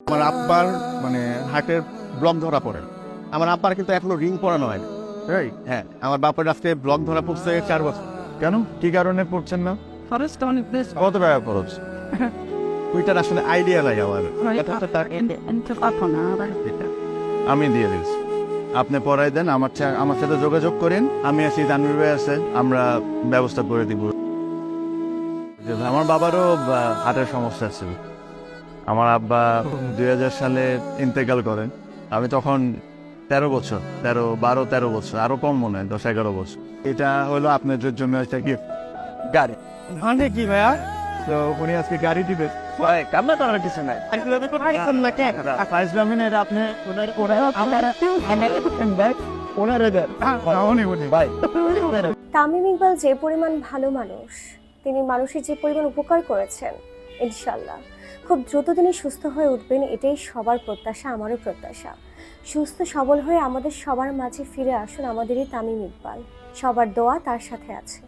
আমার আব্বার মানে হার্টের ব্লক ধরা পড়ে। আমার আব্বার কিন্তু এখনও রিং পরানো হয় হ্যাঁ আমার বাপের আজকে ব্লক ধরা পড়ছে চার বছর। কেন? কি কারণে পড়ছেন না? On this কত টাকা খরচ? ওইটার আসলে আইডিয়া নাই আমার। আমি দিয়ে দিচ্ছি আপনি পড়াই দেন আমার আমার সাথে যোগাযোগ করেন। আমি আছি তানভীর ভাই আছে আমরা ব্যবস্থা করে দিব। আমার বাবারও বা, হার্টের সমস্যা ছিল। আমার আব্বা দুই হাজার সালে ইন্তেকাল করেন। আমি তখন তেরো বছর তেরো বারো তেরো বছর আরও কম মনে হয় দশ এগারো বছর। এটা হলো আপনাদের জন্য একটা গিফট গাড়ি। মানে কি ভাইয়া? তো উনি আজকে গাড়ি দিবে। কামনা করার কিছু নাই। ফাইজলামিন এটা আপনি তামিম ইকবাল যে পরিমাণ ভালো মানুষ তিনি মানুষের যে পরিমাণ উপকার করেছেন ইনশাল্লাহ খুব দ্রুত তিনি সুস্থ হয়ে উঠবেন, এটাই সবার প্রত্যাশা, আমারও প্রত্যাশা। সুস্থ, সবল হয়ে আমাদের সবার মাঝে ফিরে আসুন, আমাদেরই তামিম ইকবাল। সবার দোয়া তার সাথে আছে।